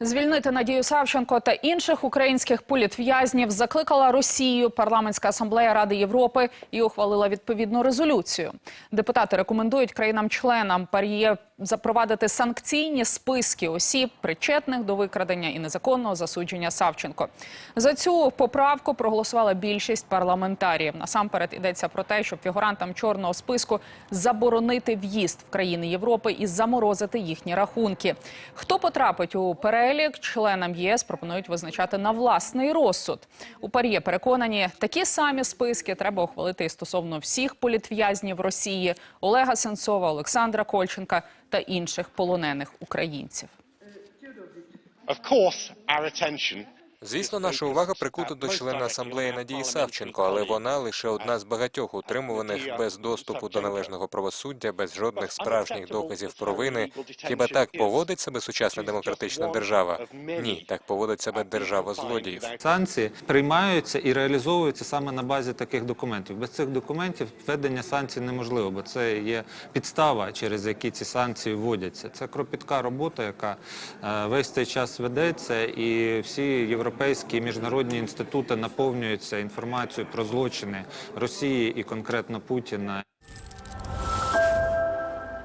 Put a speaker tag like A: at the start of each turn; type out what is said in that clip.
A: Звільнити Надію Савченко та інших українських політв'язнів закликала Росію парламентська асамблея Ради Європи і ухвалила відповідну резолюцію. Депутати рекомендують країнам-членам ПАРЄ запровадити санкційні списки осіб, причетних до викрадення і незаконного засудження Савченко. За цю поправку проголосувала більшість парламентарів. Насамперед йдеться про те, щоб фігурантам чорного списку заборонити в'їзд в країни Європи і заморозити їхні рахунки. Хто потрапить у перелік, членам ЄС пропонують визначати на власний розсуд. У ПАРЄ переконані, такі самі списки треба ухвалити і стосовно всіх політв'язнів Росії Олега Сенцова, Олександра Кольченка та інших полонених українців.
B: Звісно, наша увага прикута до члена асамблеї Надії Савченко, але вона лише одна з багатьох утримуваних без доступу до належного правосуддя, без жодних справжніх доказів провини. Хіба так поводить себе сучасна демократична держава? Ні, так поводить себе держава злодіїв.
C: Санкції приймаються і реалізовуються саме на базі таких документів. Без цих документів введення санкцій неможливо, бо це є підстава, через які ці санкції вводяться. Це кропітка робота, яка е, весь цей час ведеться, і всі європейські і міжнародні інститути наповнюються інформацією про злочини Росії і конкретно Путіна.